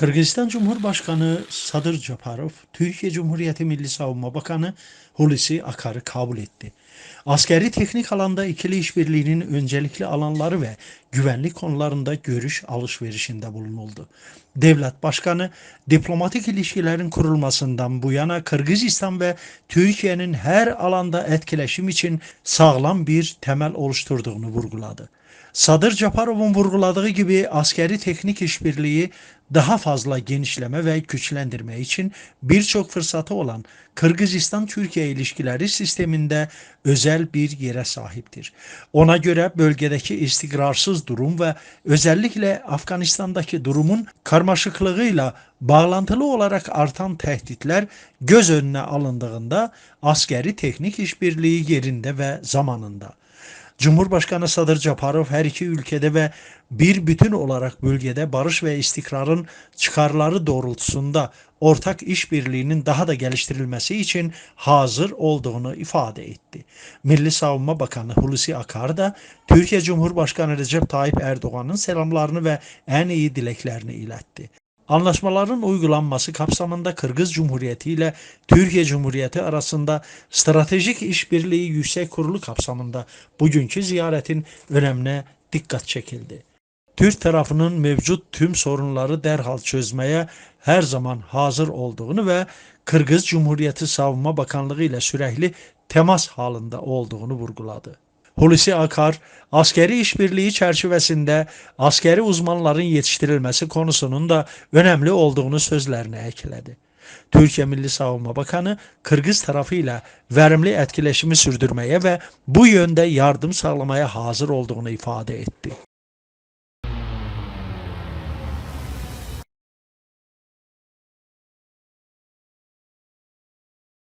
Kırgızistan Cumhurbaşkanı Sadır Japarov, Türkiye Cumhuriyeti Milli Savunma Bakanı Hulusi Akar'ı kabul etti. Askeri teknik alanda ikili işbirliğinin öncelikli alanları ve güvenlik konularında görüş alışverişinde bulunuldu. Devlet Başkanı diplomatik ilişkilerin kurulmasından bu yana Kırgızistan ve Türkiye'nin her alanda etkileşim için sağlam bir temel oluşturduğunu vurguladı. Sadır Japarov'un vurguladığı gibi askeri teknik işbirliği daha fazla genişleme ve güçlendirme için birçok fırsatı olan Kırgızistan-Türkiye ilişkileri sisteminde özel bir yere sahiptir. Ona göre bölgedeki istikrarsız durum ve özellikle Afganistan'daki durumun karmaşıklığıyla bağlantılı olarak artan tehditler göz önüne alındığında askeri teknik işbirliği yerinde ve zamanında. Cumhurbaşkanı Sadır Japarov her iki ülkede ve bir bütün olarak bölgede barış ve istikrarın çıkarları doğrultusunda ortak işbirliğinin daha da geliştirilmesi için hazır olduğunu ifade etti. Milli Savunma Bakanı Hulusi Akar da Türkiye Cumhurbaşkanı Recep Tayyip Erdoğan'ın selamlarını ve en iyi dileklerini iletti. Anlaşmaların uygulanması kapsamında Kırgız Cumhuriyeti ile Türkiye Cumhuriyeti arasında stratejik işbirliği yüksek kurulu kapsamında bugünkü ziyaretin önemine dikkat çekildi. Türk tarafının mevcut tüm sorunları derhal çözmeye her zaman hazır olduğunu ve Kırgız Cumhuriyeti Savunma Bakanlığı ile sürekli temas halinde olduğunu vurguladı. Hulusi Akar, askeri işbirliği çerçevesinde askeri uzmanların yetiştirilmesi konusunun da önemli olduğunu sözlerine ekledi. Türkiye Milli Savunma Bakanı Kırgız tarafıyla verimli etkileşimi sürdürmeye ve bu yönde yardım sağlamaya hazır olduğunu ifade etti.